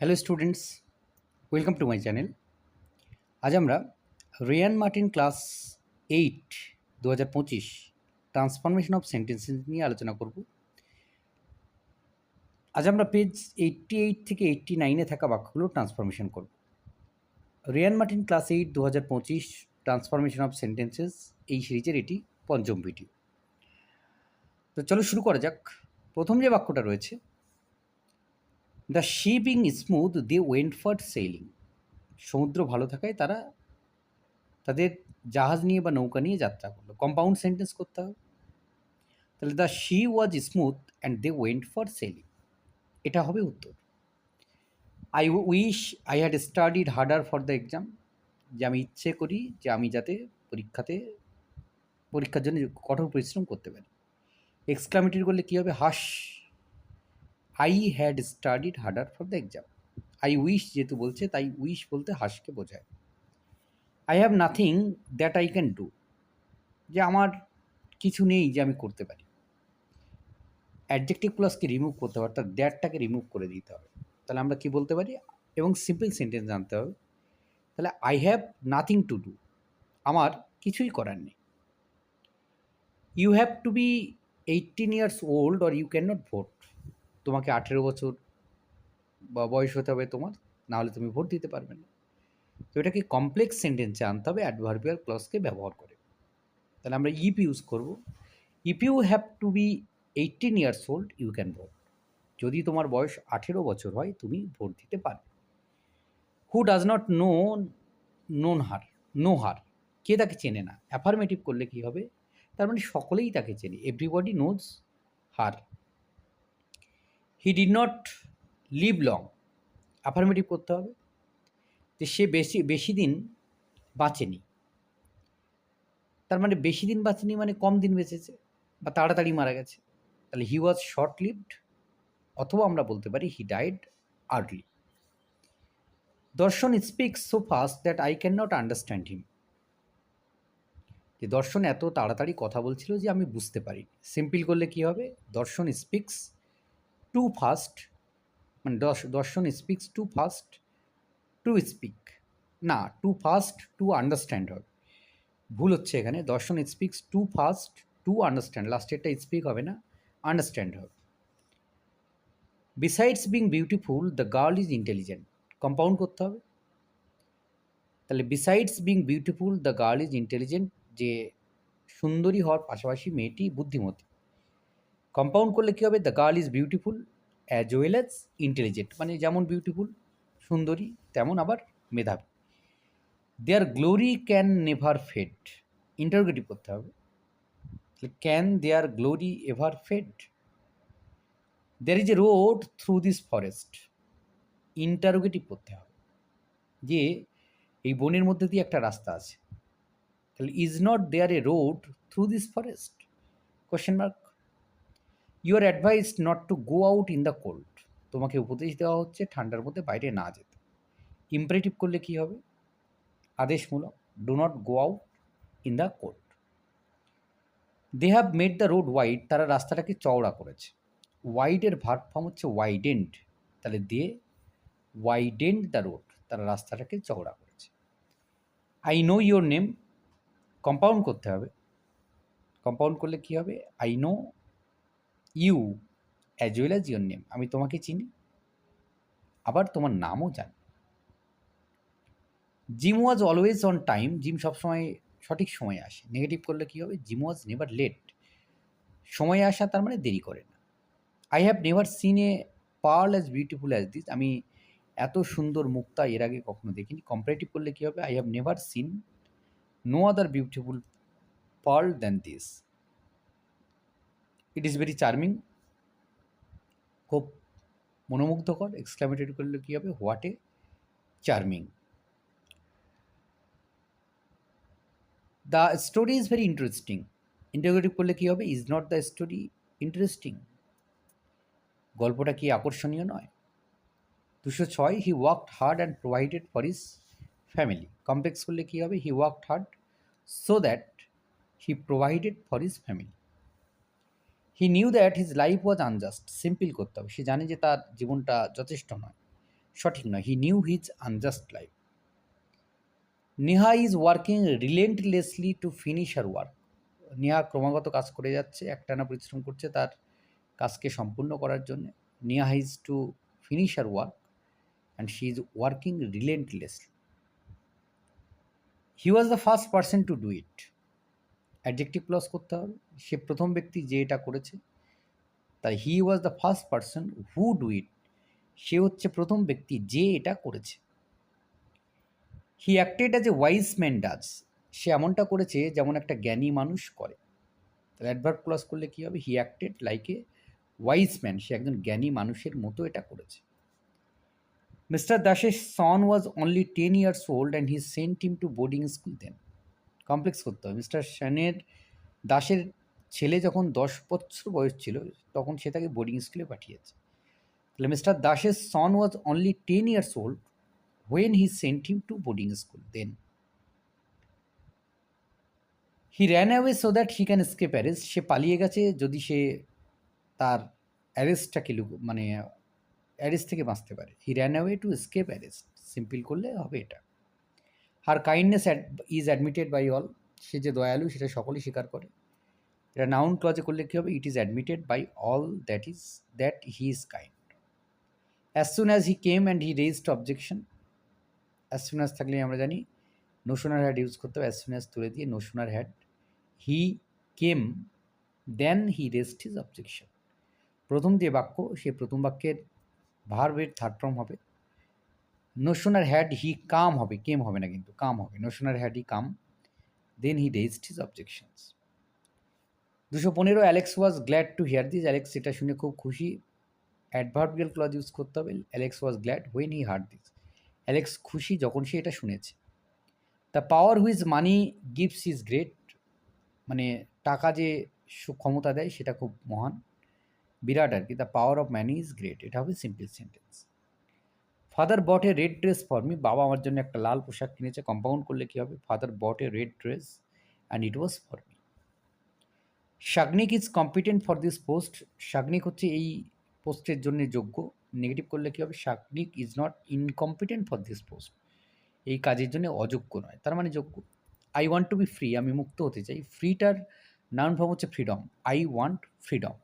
Hello students welcome to my channel আজ আমরা Riyan Martin class eight দু হাজার পঁচিশ ট্রান্সফরমেশন অফ সেন্টেন্সেস নিয়ে আলোচনা করব। আজ আমরা পেজ এইটটি এইট থেকে এইটটি নাইনে থাকা বাক্যগুলো ট্রান্সফরমেশন করব। রিয়ান মার্টিন ক্লাস এইট দু হাজার পঁচিশ ট্রান্সফরমেশন অফ সেন্টেন্সেস এই সিরিজের এটি পঞ্চম ভিডিও তো চলো শুরু করা যাক। প্রথম যে বাক্যটা রয়েছে the sea being smooth they went for sailing সমুদ্র ভালো থাকায় তারা তাদের জাহাজ নিয়ে বা নৌকা নিয়ে যাত্রা করল। কম্পাউন্ড সেন্টেন্স করতে হবে। তাহলে the she was smooth and they went for sailing এটা হবে উত্তর। I wish I had studied harder for the exam যে আমি ইচ্ছে করি যে আমি যাতে পরীক্ষাতে, পরীক্ষার জন্য কঠোর পরিশ্রম করতে পারি। এক্সক্লামেটরি করলে কী হবে? হাস। I had studied harder for the exam I wish যেহেতু বলছে, তাই উইশ বলতে হাসকে বোঝায়। I have nothing that I can do যে আমার কিছু নেই যে আমি করতে পারি। অ্যাডজেক্টিভ প্লাসকে রিমুভ করতে হবে, অর্থাৎ দ্যাটটাকে রিমুভ করে দিতে হবে। তাহলে আমরা কি বলতে পারি? এবং সিম্পল সেন্টেন্স জানতে হবে। তাহলে I have nothing to do আমার কিছুই করার নেই। You have to be eighteen years old or you can not vote তোমাকে আঠেরো বছর বা বয়স হতে হবে তোমার, নাহলে তুমি ভোট দিতে পারবে না। তো এটাকে কমপ্লেক্স সেন্টেন্সে আনতে হবে অ্যাডভার্বিয়াল ক্লসকে ব্যবহার করে। তাহলে আমরা ইপ ইউজ করব। If you have to be eighteen years old you can vote যদি তোমার বয়স আঠেরো বছর হয়, তুমি ভোট দিতে পারবে। Who does not know known her know her কে তাকে চেনে না? অ্যাফার্মেটিভ করলে কী হবে? তার মানে সকলেই তাকে চেনে। Everybody knows her he did not live long affirmative করতে হবে যে সে বেশি বেশি দিন বাঁচেনি। তার মানে বেশি দিন বাঁচেনি মানে কম দিন বেঁচেছে বা তাড়াতাড়ি মারা গেছে। তাহলে হি ওয়াজ শর্ট লিভড অথবা আমরা বলতে পারি he died early Darshan speaks so fast that I can not understand him যে দর্শন এত তাড়াতাড়ি কথা বলছিল যে আমি বুঝতে পারি সিম্পল করলে কি হবে? দর্শন স্পিক্স টু ফাস্ট মানে দশ, Darshan speaks too fast to speak না টু ফাস্ট টু আন্ডারস্ট্যান্ড হবে ভুল হচ্ছে এখানে, Darshan speaks too fast to understand লাস্টেরটা speak হবে না আন্ডারস্ট্যান্ড হবে besides being beautiful the girl is intelligent compound করতে হবে। তাহলে besides being beautiful the girl is intelligent যে সুন্দরী হওয়ার পাশাপাশি মেয়েটি বুদ্ধিমতী। কম্পাউন্ড করলে কী হবে? The girl is beautiful as well as intelligent মানে যেমন বিউটিফুল সুন্দরী, তেমন আবার মেধাবী। There glory can never fade interrogative করতে হবে। Can there glory ever fade there is a road through this forest interrogative করতে হবে। যে এই বনের মধ্যে দিয়ে একটা রাস্তা আছে। তাহলে is not there a road through this forest question mark you are advise not to go out in the cold তোমাকে উপদেশ দেওয়া হচ্ছে ঠান্ডার মধ্যে বাইরে না যেতে। ইম্পারেটিভ করলে কী হবে? আদেশমূলক do not go out in the cold they have made the road wide তারা রাস্তাটাকে চওড়া করেছে। ওয়াইডের ভার্ব ফর্ম হচ্ছে ওয়াইডেন্ড তাহলে দে ওয়াইডেন্ড দ্য রোড তারা রাস্তাটাকে চওড়া করেছে। I know your name compound করতে হবে। কম্পাউন্ড করলে কী হবে? I know you as well as your name আমি তোমাকে চিনি। আবার তোমার নামও জানি। Jim was always on time Jim সবসময় সঠিক সময়ে আসে। নেগেটিভ করলে কী হবে? জিম ওয়াজ নেভার লেট সময়ে আসা তার মানে দেরি করে না। I have never seen a pearl as beautiful as this আমি এত সুন্দর মুক্তা এর আগে কখনো দেখিনি। কম্পারেটিভ করলে কী হবে? I have never seen no other beautiful pearl than this it is very charming. খুব মনোমুগ্ধকর। এক্সক্লামেটরি করলে কী হবে? What a charming the story is very interesting interrogative করলে কী হবে? Is not the story interesting গল্পটা কি আকর্ষণীয় নয়? দুশো ছয় he worked hard and provided for his family complex করলে কী হবে? He worked hard so that he provided for his family he knew that his life was unjust simple করতে হবে। সে জানে যে তার জীবনটা যথেষ্ট নয়। সঠিক নয়। He knew his unjust life Neha is working relentlessly to finish her work Neha ক্রমাগত কাজ করে যাচ্ছে। একটানা পরিশ্রম করছে তার কাজকে সম্পূর্ণ করার জন্য। Neha is to finish her work and she is working relentlessly he was the first person to do it adjective clause করতে হবে। সে প্রথম ব্যক্তি যে এটা করেছে তাই he was the first person who do it সে হচ্ছে প্রথম ব্যক্তি যে এটা করেছে। He acted as a wise man does সে এমনটা করেছে যেমন একটা জ্ঞানী মানুষ করে। তাহলে অ্যাডভার্ব ক্লস করলে কী হবে? He acted like a wise man সে একজন জ্ঞানী মানুষের মতো এটা করেছে। মিস্টার দাসের son was only ten years old and he sent him to boarding school then complex করতে হবে। মিস্টার সেনের দাসের ছেলে যখন দশ বছর বয়স ছিল, তখন সে তাকে বোর্ডিং স্কুলে পাঠিয়েছে। তাহলে মিস্টার দাসের son was only ten years old when he sent him to boarding school then he ran away so that he can escape arrest সে পালিয়ে গেছে যদি সে তার অ্যারেস্টটাকে লুক মানে অ্যারেস্ট থেকে বাঁচতে পারে। He ran away to escape arrest simple করলে হবে এটা। Her kindness is admitted by all সে যে দয়ালু, সেটা সকলেই স্বীকার করে। এটা নাউন ক্লজে করলে কী হবে? It is admitted by all that is that he is kind as soon as he came and he raised objection as soon as থাকলে আমরা জানি নোশনার হ্যাড ইউজ করতে হবে অ্যাজ সুন অ্যাজ তুলে দিয়ে no sooner had he came then he raised his objection প্রথম যে বাক্য, সে প্রথম বাক্যের ভার্বের থার্ড ফর্ম হবে। নোশনার হ্যাড হি কাম হবে কেম হবে না কিন্তু কাম হবে। No sooner had he come then he raised his objections দুশো পনেরো Alex was glad to hear this Alex এটা শুনে খুব খুশি। অ্যাডভার্বিয়াল ক্লজ ইউজ করতে হবে। Alex was glad when he heard this Alex খুশি যখন সে এটা শুনেছে। The power which money gives is great মানে টাকা যে ক্ষমতা দেয়, সেটা খুব মহান। বিরাট আর কি। The power of money is great এটা হবে simple sentence father bought a red dress for me বাবা আমার জন্য একটা লাল পোশাক কিনেছে। কম্পাউন্ড করলে কী হবে? Father bought a red dress and it was for me Sagnik is competent for this post Sagnik হচ্ছে এই পোস্টের জন্য যোগ্য। নেগেটিভ করলে কী হবে? Sagnik is not incompetent for this post এই কাজের জন্য অযোগ্য নয়। তার মানে যোগ্য। I want to be free আমি মুক্ত হতে চাই। ফ্রিটার নাউন ফর্ম হচ্ছে freedom I want freedom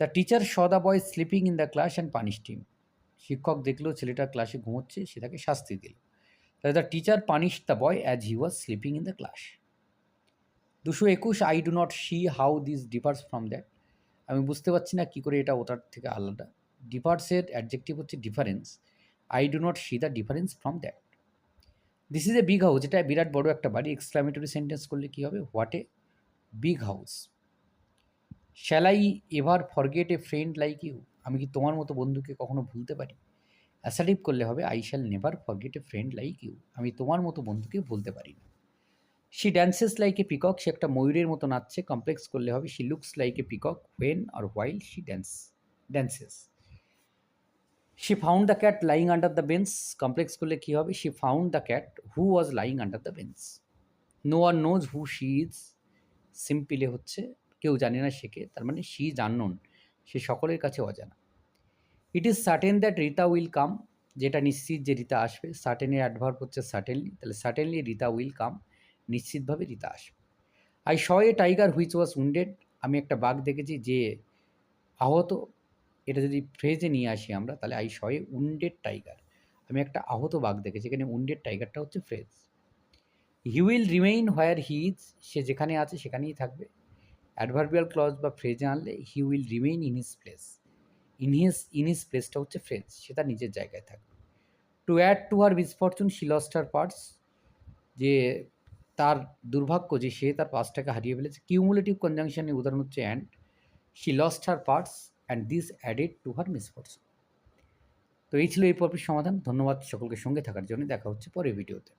the teacher saw the boy sleeping in the class and punish him শিক্ষক দেখল ছেলেটা ক্লাসে ঘুমোচ্ছে, সে তাকে শাস্তি দিল। তাহলে the teacher punish the boy as he was sleeping in the class দুশো একুশ I do not see how this differs from that আমি বুঝতে পারছি না কী করে এটা ওটার থেকে আলাদা। ডিফার্সের অ্যাডজেক্টিভ হচ্ছে difference I do not see the difference from that this is a big house এটা বিরাট বড় একটা বাড়ি। এক্সক্লামেটরি সেন্টেন্স করলে কী হবে? What a big house shall I ever forget a friend like you আমি কি তোমার মতো বন্ধুকে কখনো ভুলতে পারি? অ্যাসাটিভ করলে হবে I shall never forget a friend like you আমি তোমার মতো বন্ধুকে ভুলতে পারি না। She dances like a peacock সে একটা ময়ূরের মতো নাচছে। কমপ্লেক্স করলে হবে she looks like a peacock when R while she dance dances she found the cat lying under the bench complex করলে কী হবে? She found the cat who was lying under the bench no R knows who she is সিম্পলে হচ্ছে, কেউ জানে না শেখে তার মানে শি জানুন সে সকলের কাছে অজানা। It is certain that Rita will come যেটা নিশ্চিত যে রিতা আসবে। সার্টেনের অ্যাডভার্ব হচ্ছে সার্টেনলি তাহলে সার্টেনলি রিতা উইল কাম নিশ্চিতভাবে রিতা আসবে। I saw a tiger which was wounded আমি একটা বাঘ দেখেছি যে আহত। এটা যদি ফ্রেজে নিয়ে আসি আমরা, তাহলে I saw a wounded tiger আমি একটা আহত বাঘ দেখেছি। এখানে উন্ডেড টাইগারটা হচ্ছে phrase. He will remain where he is সে যেখানে আছে সেখানেই থাকবে। অ্যাডভার্বিয়াল ক্লজ বা ফ্রেজে আনলে he will remain in his place in his in his প্লেসটা হচ্ছে ফ্রেজ সে তার নিজের জায়গায় থাকবে to add to her misfortune she lost her parents যে তার দুর্ভাগ্য যে সে তার পার্সটাকে হারিয়ে ফেলেছে। কিউমুলেটিভ কনজাংশনের উদাহরণ হচ্ছে and she lost her parents and this added to her misfortune তো এই ছিল এই পর্বের সমাধান, ধন্যবাদ সকলকে সঙ্গে থাকার জন্য। দেখা হচ্ছে পরের ভিডিওতে